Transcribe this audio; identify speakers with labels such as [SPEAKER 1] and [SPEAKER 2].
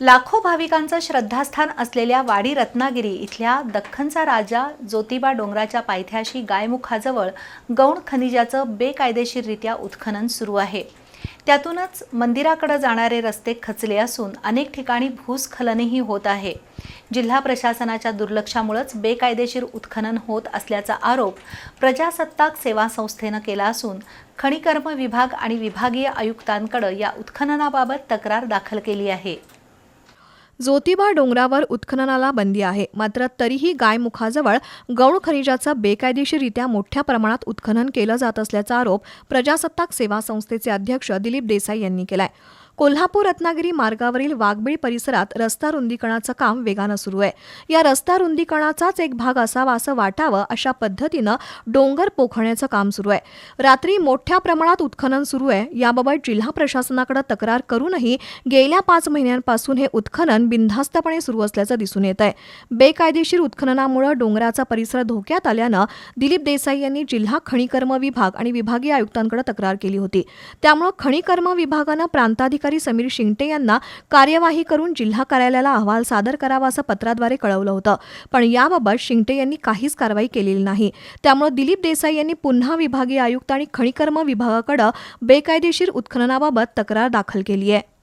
[SPEAKER 1] लाखो भाविकांचं श्रद्धास्थान असलेल्या वाडी रत्नागिरी इथल्या दख्खनचा राजा ज्योतिबा डोंगराच्या पायथ्याशी गायमुखाजवळ गौण खनिजाचं बेकायदेशीररित्या उत्खनन सुरू आहे. त्यातूनच मंदिराकडे जाणारे रस्ते खचले असून अनेक ठिकाणी भूस्खलनही होत आहे. जिल्हा प्रशासनाच्या दुर्लक्षामुळेच बेकायदेशीर उत्खनन होत असल्याचा आरोप प्रजासत्ताक सेवा संस्थेनं केला असून खनिकर्म विभाग आणि विभागीय आयुक्तांकडे या उत्खननाबाबत तक्रार दाखल केली आहे.
[SPEAKER 2] ज्योतिबा डोंगरावर उत्खननाला बंदी आहे. मात्र तरीही गायमुखाजवळ गौण खनिजाचं बेकायदेशीररित्या मोठ्या प्रमाणात उत्खनन केलं जात असल्याचा आरोप प्रजासत्ताक सेवा संस्थेचे अध्यक्ष दिलीप देसाई यांनी केलाय. कोल्हापूर रत्नागिरी मार्गावरील वाघबीळ परिसरात रस्ता रुंदीकरणाचं काम वेगानं सुरू आहे. या रस्ता रुंदीकरणाचाच एक भाग असावा असं वाटावं अशा पद्धतीनं डोंगर पोखण्याचं काम सुरू आहे. रात्री मोठ्या प्रमाणात उत्खनन सुरू आहे. याबाबत जिल्हा प्रशासनाकडे तक्रार करूनही गेल्या पाच महिन्यांपासून हे उत्खनन बिनधास्तपणे सुरू असल्याचं दिसून येत आहे. बेकायदेशीर उत्खननामुळे डोंगराचा परिसर धोक्यात आल्यानं दिलीप देसाई यांनी जिल्हा खणीकर्म विभाग आणि विभागीय आयुक्तांकडे तक्रार केली होती. त्यामुळे खणीकर्म विभागानं प्रांताधिकारी समीर शिंगटे यांना कार्यवाही करून जिल्हा कार्यालयाला अहवाल सादर करावा असं पत्राद्वारे कळवलं होतं. पण याबाबत शिंगटे यांनी काहीच कारवाई केलेली नाही. त्यामुळे दिलीप देसाई यांनी पुन्हा विभागीय आयुक्त आणि खनिकर्म विभागाकडे बेकायदेशीर उत्खननाबाबत तक्रार दाखल केली आहे